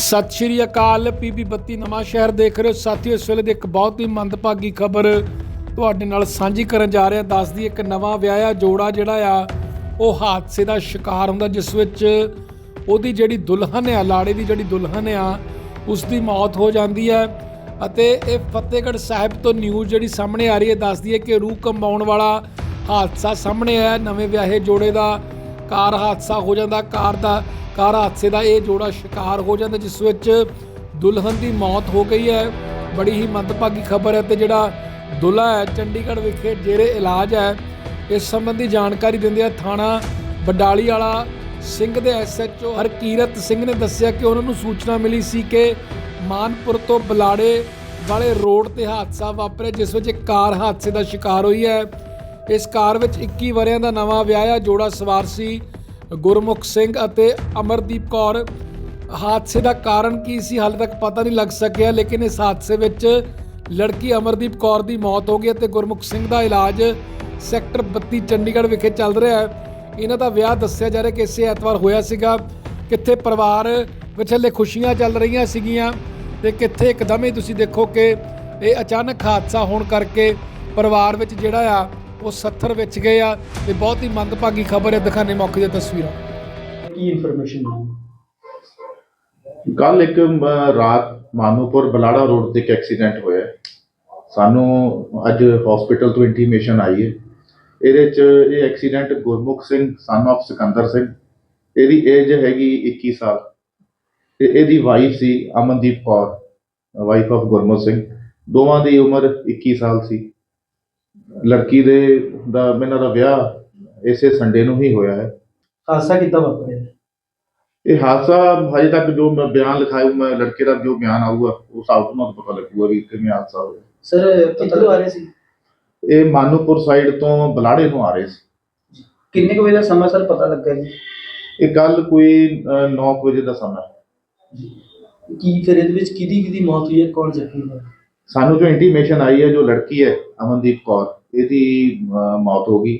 ਸਤਿ ਸ਼੍ਰੀ ਅਕਾਲ ਪੀਪੀ ਬੱਤੀ ਨਵਾਂ ਸ਼ਹਿਰ ਦੇਖ ਰਹੇ ਹੋ। ਸਾਥੀਓ, ਇਸ ਵੇਲੇ ਦੀ ਇੱਕ ਬਹੁਤ ਹੀ ਮੰਦਭਾਗੀ ਖਬਰ ਤੁਹਾਡੇ ਨਾਲ ਸਾਂਝੀ ਕਰਨ ਜਾ ਰਿਹਾ। ਦੱਸਦੀ ਇੱਕ ਨਵਾਂ ਵਿਆਹਿਆ ਜੋੜਾ ਜਿਹੜਾ ਆ, ਉਹ ਹਾਦਸੇ ਦਾ ਸ਼ਿਕਾਰ ਹੁੰਦਾ, ਜਿਸ ਵਿੱਚ ਉਹਦੀ ਜਿਹੜੀ ਦੁਲਹਨ ਆ, ਲਾੜੇ ਦੀ ਜਿਹੜੀ ਦੁਲਹਨ ਆ ਉਸ ਦੀ ਮੌਤ ਹੋ ਜਾਂਦੀ ਹੈ। ਅਤੇ ਇਹ ਫਤਿਹਗੜ੍ਹ ਸਾਹਿਬ ਤੋਂ ਨਿਊਜ਼ ਜਿਹੜੀ ਸਾਹਮਣੇ ਆ ਰਹੀ ਹੈ। ਦੱਸਦੀ ਹੈ ਕਿ ਰੂਹ ਕੰਬਾਉਣ ਵਾਲਾ ਹਾਦਸਾ ਸਾਹਮਣੇ ਆਇਆ। ਨਵੇਂ ਵਿਆਹੇ ਜੋੜੇ ਦਾ ਕਾਰ ਹਾਦਸਾ ਹੋ ਜਾਂਦਾ, ਕਾਰ ਦਾ, ਕਾਰ ਹਾਦਸੇ ਦਾ ਇਹ ਜੋੜਾ ਸ਼ਿਕਾਰ ਹੋ ਜਾਂਦਾ, ਜਿਸ ਵਿੱਚ ਦੁਲਹਨ ਦੀ ਮੌਤ ਹੋ ਗਈ ਹੈ। ਬੜੀ ਹੀ ਮੰਦਭਾਗੀ ਖਬਰ ਹੈ ਤੇ ਜਿਹੜਾ ਦੁਲਹਾ ਹੈ, ਚੰਡੀਗੜ੍ਹ ਵਿਖੇ ਜਿਹੜੇ ਇਲਾਜ ਹੈ। ਇਸ ਸੰਬੰਧੀ ਜਾਣਕਾਰੀ ਦਿੰਦੇ ਆ ਥਾਣਾ ਬਡਾਲੀ ਵਾਲਾ ਸਿੰਘ ਦੇ ਐਸਐਚਓ ਹਰਕੀਰਤ ਸਿੰਘ ਨੇ ਦੱਸਿਆ ਕਿ ਉਹਨਾਂ ਨੂੰ ਸੂਚਨਾ ਮਿਲੀ ਸੀ ਕਿ ਮਾਨਪੁਰ ਤੋਂ ਬਲਾੜੇ ਵਾਲੇ ਰੋਡ ਤੇ ਹਾਦਸਾ ਵਾਪਰਿਆ, ਜਿਸ ਵਿੱਚ ਇੱਕ ਕਾਰ ਹਾਦਸੇ ਦਾ ਸ਼ਿਕਾਰ ਹੋਈ ਹੈ। ਇਸ ਕਾਰ ਵਿੱਚ 21 ਵਰਿਆਂ ਦਾ ਨਵਾਂ ਵਿਆਹਿਆ ਜੋੜਾ ਸਵਾਰ ਸੀ ਗੁਰਮੁਖ ਸਿੰਘ ਅਤੇ ਅਮਰਦੀਪ ਕੌਰ। ਹਾਦਸੇ ਦਾ ਕਾਰਨ ਕੀ ਸੀ? ਹਾਲੇ ਤੱਕ ਪਤਾ ਨਹੀਂ ਲੱਗ ਸਕਿਆ, ਲੇਕਿਨ ਇਸ ਹਾਦਸੇ ਵਿੱਚ ਲੜਕੀ ਅਮਰਦੀਪ ਕੌਰ ਦੀ ਮੌਤ ਹੋ ਗਈ ਅਤੇ ਗੁਰਮੁਖ ਸਿੰਘ ਦਾ ਇਲਾਜ ਸੈਕਟਰ 32 ਚੰਡੀਗੜ੍ਹ ਵਿਖੇ ਚੱਲ ਰਿਹਾ ਹੈ। ਇਹਨਾਂ ਦਾ ਵਿਆਹ ਦੱਸਿਆ ਜਾ ਰਿਹਾ ਕਿ ਇਸੇ ਐਤਵਾਰ ਹੋਇਆ ਸੀਗਾ। ਕਿੱਥੇ ਪਰਿਵਾਰ ਵਿੱਚ ਹਲੇ ਖੁਸ਼ੀਆਂ ਚੱਲ ਰਹੀਆਂ ਸੀਗੀਆਂ ਤੇ ਕਿੱਥੇ ਇੱਕਦਮ ਹੀ ਤੁਸੀਂ ਦੇਖੋ ਕਿ ਇਹ ਅਚਾਨਕ ਹਾਦਸਾ ਹੋਣ ਕਰਕੇ ਪਰਿਵਾਰ ਵਿੱਚ ਜਿਹੜਾ ਆ ਉਹ 70 ਵਿੱਚ ਗਏ ਆ ਤੇ ਬਹੁਤ ਹੀ ਮੰਦਭਾਗੀ ਖਬਰ ਹੈ ਦਿਖਾਣੇ ਮੌਕੇ ਦੀਆਂ ਤਸਵੀਰਾਂ। ਕੀ ਇਨਫੋਰਮੇਸ਼ਨ ਕੱਲ ਇੱਕ ਅਮ, ਰਾਤ ਮਾਨੂਪੁਰ ਬਲਾੜਾ ਰੋਡ ਤੇ ਇੱਕ ਐਕਸੀਡੈਂਟ ਹੋਇਆ। ਹੈ। ਸਾਨੂੰ ਅੱਜ ਹਸਪੀਟਲ ਤੋਂ ਇੰਟੀਮੇਸ਼ਨ ਆਈ ਹੈ। ਇਹਦੇ ਚ ਇਹ accident Gurmukh Singh son of Sikandar Singh. ਇਹਦੀ ਏਜ ਹੈਗੀ 21 ਸਾਲ। ਤੇ ਇਹਦੀ ਵਾਈਫ ਸੀ ਅਮਨਦੀਪ ਕੌਰ ਵਾਈਫ of ਗੁਰਮੁਖ ਸਿੰਘ। ਦੋਵਾਂ ਦੀ ਉਮਰ 21 ਸਾਲ ਸੀ। ਲੜਕੀ ਦੇ ਦਾ ਇਹਨਾਂ ਦਾ ਵਿਆਹ ਇਸੇ ਸੰਡੇ ਨੂੰ ਹੀ ਹੋਇਆ ਹੈ। ਹਾਦਸਾ ਕਿੱਦਾਂ ਵਾਪਰਿਆ? ਇਹ ਹਾਦਸਾ ਹਜੇ ਤੱਕ ਜੋ ਮੈਂ ਬਿਆਨ ਲਿਖਾਇਆ ਮੈਂ ਲੜਕੇ ਦਾ ਜੋ ਬਿਆਨ ਆਊਗਾ ਉਸ ਹਿਸਾਬ ਤੋਂ ਮੈਨੂੰ ਪਤਾ ਲੱਗੂਗਾ ਵੀ ਕਿਵੇਂ ਹਾਦਸਾ ਹੋਇਆ। ਸਰ ਕਿੱਥੋਂ ਆ ਰਹੇ ਸੀ? ਇਹ ਮਾਨੂਪੁਰ ਸਾਈਡ ਤੋਂ ਬਲਾੜੇ ਨੂੰ ਆ ਰਹੇ ਸੀ। ਕਿੰਨੇ ਕੁ ਵਜੇ ਦਾ ਸਮਾਂ ਸਰ ਪਤਾ ਲੱਗਾ ਜੀ? ਇਹ ਕੱਲ ਕੋਈ 9 ਵਜੇ ਦਾ ਸਮਾਂ। ਹੈ। ਕੀ ਫਿਰ ਇਹਦੇ ਵਿੱਚ ਕਿਹਦੀ ਕਿਹਦੀ ਮੌਤ ਹੋਈ ਹੈ? ਕੌਣ ਜ਼ਖਮੀ ਹੋਇਆ? ਸਾਨੂੰ ਜੋ ਇੰਟੀਮੇਸ਼ਨ ਆਈ ਹੈ ਜੋ ਲੜਕੀ ਹੈ ਅਮਨਦੀਪ ਕੌਰ। ਇਹਦੀ ਮੌਤ ਹੋ ਗਈ।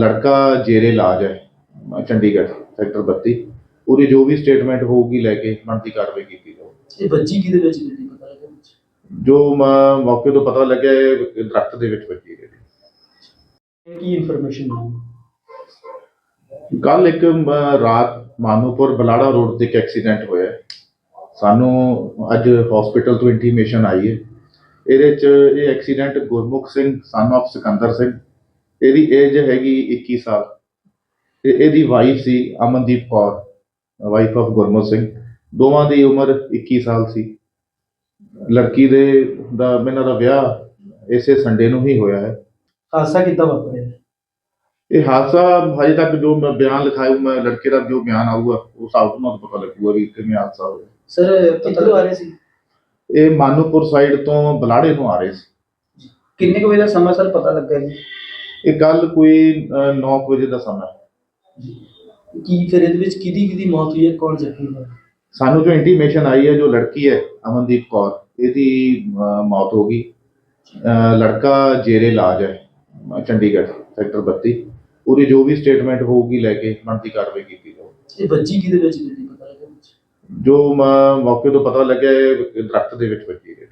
ਲੜਕਾ ਜੇਰੇ ਇਲਾਜ ਹੈ ਚੰਡੀਗੜ੍ਹ ਸੈਕਟਰ 32 ਉਹਦੀ ਜੋ ਵੀ ਸਟੇਟਮੈਂਟ ਹੋਊਗੀ ਲੈ ਕੇ ਬਣਦੀ ਕਾਰਵਾਈ ਕੀਤੀ ਜਾਊਗੀ ਇਹ ਬੱਜੀ ਕਿਹਦੇ ਵਿੱਚ ਕਿਹਦੀ ਪਤਾ ਲੱਗਾ ਵਿੱਚ ਜੋ ਮੌਕੇ ਤੋਂ ਪਤਾ ਲੱਗਿਆ ਇਹ ਦਰਖਤ ਦੇ ਵਿੱਚ ਵੱਜੀ ਹੈ ਕੀ ਇਨਫੋਰਮੇਸ਼ਨ ਮਿਲੀ ਕੱਲ ਇੱਕ ਰਾਤ ਮਾਨੂਪੁਰ ਬਲਾੜਾ ਰੋਡ ਤੇ ਇੱਕ ਐਕਸੀਡੈਂਟ ਹੋਇਆ। ਸਾਨੂੰ ਅੱਜ ਹਸਪੀਟਲ ਤੋਂ ਇੰਟੀਮੇਸ਼ਨ ਆਈ ਹੈ। ਇਹਦੇ ਚ ਇਹ accident Gurmukh Singh son of Sikandar Singh ਇਹਦੀ ਏਜ ਹੈਗੀ 21 ਸਾਲ ਤੇ ਇਹਦੀ ਵਾਈਫ ਸੀ ਅਮਨਦੀਪ ਕੌਰ ਵਾਈਫ of ਗੁਰਮੁਖ ਸਿੰਘ ਦੋਵਾਂ ਦੀ ਉਮਰ 21 ਸਾਲ ਸੀ। ਲੜਕੀ ਦੇ ਦਾ ਇਹਨਾਂ ਦਾ ਵਿਆਹ ਇਸੇ ਸੰਡੇ ਨੂੰ ਹੀ ਹੋਇਆ ਹੈ। ਹਾਦਸਾ ਕਿੱਦਾਂ ਵਾਪਰਿਆ? ਇਹ ਹਾਦਸਾ ਹਜੇ ਤੱਕ ਜੋ ਮੈਂ ਬਿਆਨ ਲਿਖਾਇਆ ਮੈਂ ਲੜਕੇ ਦਾ ਜੋ ਬਿਆਨ ਆਊਗਾ ਉਸ ਹਿਸਾਬ ਮੈਨੂੰ ਪਤਾ ਲੱਗੂਗਾ ਵੀ ਕਿਵੇਂ ਹਾਦਸਾ ਹੋਇਆ। ਸਰ ਕਿੱਥੋਂ ਆ ਰਹੇ ਸੀ? ਇਹ ਮਾਨੂਪੁਰ ਸਾਈਡ ਤੋਂ ਬਲਾੜੇ ਨੂੰ ਆ ਰਹੇ ਸੀ। ਕਿੰਨੇ ਕੁ ਵਜੇ ਦਾ ਸਮਾਂ ਸਰ ਪਤਾ ਲੱਗਾ ਜੀ? ਇਹ ਕੱਲ ਕੋਈ 9 ਵਜੇ ਦਾ ਸਮਾਂ। ਹੈ। ਕੀ ਫਿਰ ਇਹਦੇ ਵਿੱਚ ਕਿਹਦੀ ਕਿਹਦੀ ਮੌਤ ਹੋਈ ਹੈ? ਕੌਣ ਜ਼ਖਮੀ ਹੋਇਆ? ਸਾਨੂੰ ਜੋ ਇੰਟੀਮੇਸ਼ਨ ਆਈ ਹੈ ਜੋ ਲੜਕੀ ਹੈ ਅਮਨਦੀਪ ਕੌਰ ਇਹਦੀ ਅਹ, ਮੌਤ ਹੋ ਗਈ। ਅਹ, ਲੜਕਾ ਜੇਰੇ ਇਲਾਜ ਹੈ ਅਹ, ਚੰਡੀਗੜ੍ਹ ਸੈਕਟਰ 32 ਉਹਦੀ ਜੋ ਵੀ ਸਟੇਟਮੈਂਟ ਹੋਊਗੀ ਲੈ ਕੇ ਬਣਦੀ ਕਾਰਵਾਈ ਕੀਤੀ ਜਾਊਗੀ ਇਹ ਬੱਜੀ ਕਿਹਦੇ ਵਿੱਚ ਵਿੱਚ ਜੋ ਮੈਂ ਮੌਕੇ ਤੋਂ ਪਤਾ ਲੱਗਿਆ ਇਹ ਦਰਖਤ ਦੇ ਵਿੱਚ ਵੱਜੀ ਹੈ।